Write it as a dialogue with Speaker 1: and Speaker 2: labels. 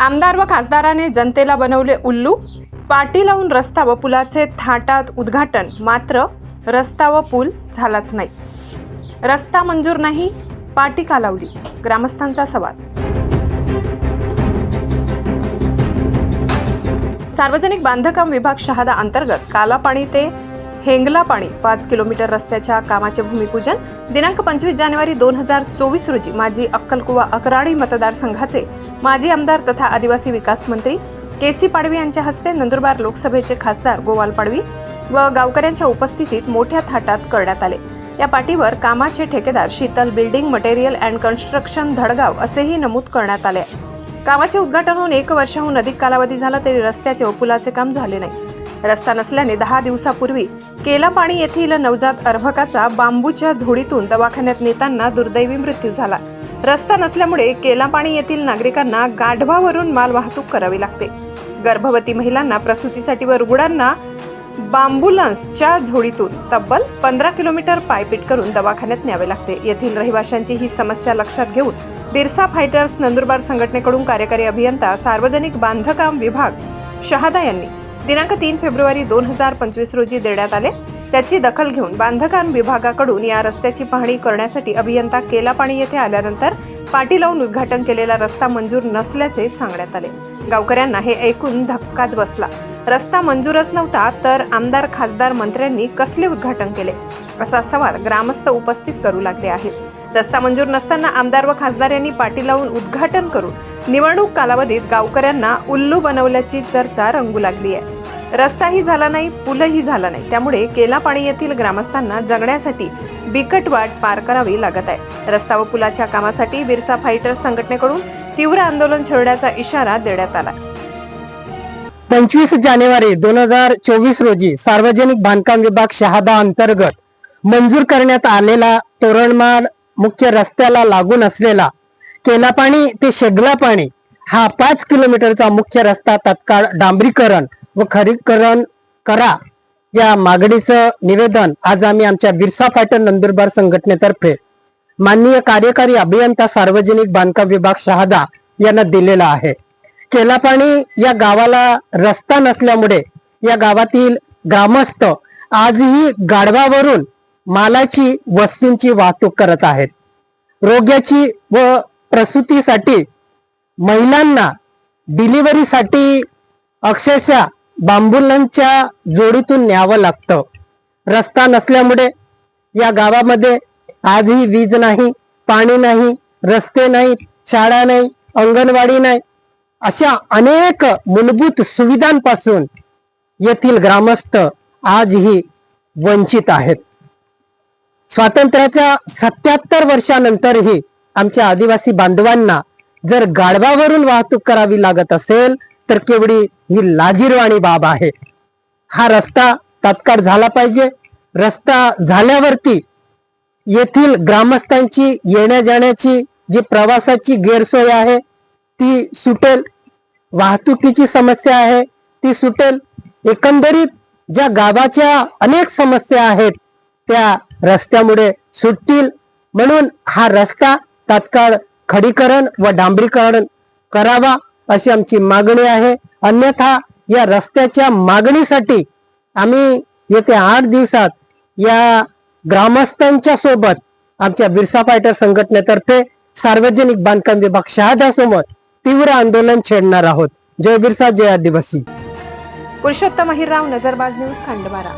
Speaker 1: आमदार व खासदाराने जनतेला बनवले उल्लू. पाटी लावून रस्ता व पुलाचे थाटात उद्घाटन. मात्र रस्ता व पूल झालाच नाही. रस्ता मंजूर नाही पाटी का लावली? ग्रामस्थांचा सवाल. सार्वजनिक बांधकाम विभाग शहादा अंतर्गत कालापाणी ते हेंगला पाणी पाच किलोमीटर रस्त्याच्या कामाचे भूमिपूजन. दिनांक पंचवीस जानेवारी दोन हजार चोवीस रोजी माजी अक्कलकुवा अकराडी मतदारसंघाचे माजी आमदार तथा आदिवासी विकास मंत्री के सी पाडवी यांच्या हस्ते नंदुरबार लोकसभेचे खासदार गोवाल पाडवी व गावकऱ्यांच्या उपस्थितीत मोठ्या थाटात करण्यात आले. या पाटीवर कामाचे ठेकेदार Sheetal building material and construction Dhadgaon असेही नमूद करण्यात आले कामाचे उद्घाटन होऊन एक वर्षाहून अधिक कालावधी झाला तरी रस्त्याचे व पुलाचे काम झाले नाही. रस्ता नसल्याने दहा दिवसापूर्वी केलापाणी येथील नवजात अर्भकाचा बांबूच्या झोडीतून दवाखान्यात नेताना दुर्दैवी मृत्यू झाला. रस्ता नसल्यामुळे केलापाणी येथील नागरिकांना गाढवावरून माल वाहतूक करावी लागते. गर्भवती महिलांना प्रसूतीसाठी व रुग्णांना बांबुलन्सच्या झोडीतून तब्बल पंधरा किलोमीटर पायपीट करून दवाखान्यात न्यावे लागते. येथील रहिवाशांची ही समस्या लक्षात घेऊन बिरसा फायटर्स नंदुरबार संघटनेकडून कार्यकारी अभियंता सार्वजनिक बांधकाम विभाग शहादा यांनी दिनांक तीन फेब्रुवारी दोन हजार पंचवीस रोजी देण्यात आले. त्याची दखल घेऊन बांधकाम विभागाकडून या रस्त्याची पाहणी करण्यासाठी अभियंता केलापाणी येथे आल्यानंतर पाटी लावून उद्घाटन केलेला रस्ता मंजूर नसल्याचे सांगण्यात आले. गावकऱ्यांना हे ऐकून धक्काच बसला. रस्ता मंजूरच नव्हता तर आमदार खासदार मंत्र्यांनी कसले उद्घाटन केले? असा सवाल ग्रामस्थ उपस्थित करू लागले आहेत. रस्ता मंजूर नसताना आमदार व खासदार यांनी पाटी लावून उद्घाटन करून निवडणूक कालावधीत गावकऱ्यांना उल्लू बनवल्याची चर्चा रंगू लागली आहे. रस्ताही झाला नाही पुलही झाला नाही. त्यामुळे केलापाणी येथील ग्रामस्थांना जगण्यासाठी बिकट वाट पार करावी लागत आहे. रस्ता व पुलाच्या कामासाठी बिरसा फायटर्स संघटनेकडून तीव्र आंदोलन छेडण्याचा इशारा देण्यात आला
Speaker 2: पंचवीस जानेवारी दोन हजार चोवीस रोजी सार्वजनिक बांधकाम विभाग शहादा अंतर्गत मंजूर करण्यात आलेला तोरणमाळ मुख्य रस्त्याला लागून असलेला केलापाणी ते शेगलापाणी हा पाच किलोमीटरचा मुख्य रस्ता तत्काळ डांबरीकरण व खरीकरण करा या मागणीचं निवेदन आज आम्ही आमच्या बिरसा फायटर नंदुरबार संघटनेतर्फे माननीय कार्यकारी अभियंता सार्वजनिक बांधकाम विभाग शहादा यांना दिलेला आहे. केलापाणी या गावाला रस्ता नसल्यामुळे या गावातील ग्रामस्थ आजही गाढवावरून मालाची वस्तूंची वाहतूक करत आहेत. रोग्याची व प्रसूतीसाठी महिलांना डिलिव्हरीसाठी अक्षरशः बांबुलांच्या जोडीतून न्यावं लागतं. रस्ता नसल्यामुळे या गावामध्ये आजही वीज नाही पाणी नाही रस्ते नाही शाळा नाही अंगणवाडी नाही अशा अनेक मूलभूत सुविधांपासून येथील ग्रामस्थ आजही वंचित आहेत. स्वातंत्र्याच्या सत्याहत्तर वर्षानंतरही आमच्या आदिवासी बांधवांना जर गाढवावरून वाहतूक करावी लागत असेल तर केवढी ही लाजीरवाणी बाब आहे. हा रस्ता तात्काळ झाला पाहिजे. रस्ता झाल्यावरती येथील ग्रामस्थांची येण्या जाण्याची जी प्रवासाची गैरसोय आहे ती सुटेल. वाहतुकीची समस्या आहे ती सुटेल. एकंदरीत ज्या गावाच्या अनेक समस्या आहेत त्या रस्त्यामुळे सुटतील. म्हणून हा रस्ता तात्काळ खडीकरण व डांबरीकरण करावा. अशी आमची मागणी आहे. अन्यथा या रस्त्याच्या मागणीसाठी आम्ही येत्या आठ दिवसात या ग्रामस्थांच्या सोबत आमच्या बिरसा फायटर संघटनेतर्फे सार्वजनिक बांधकाम विभाग शहाद्यासमोर तीव्र आंदोलन छेडणार आहोत. जय बिरसा जय आदिवासी.
Speaker 1: पुरुषोत्तम अहिरराव नजरबाज न्यूज खंडबारा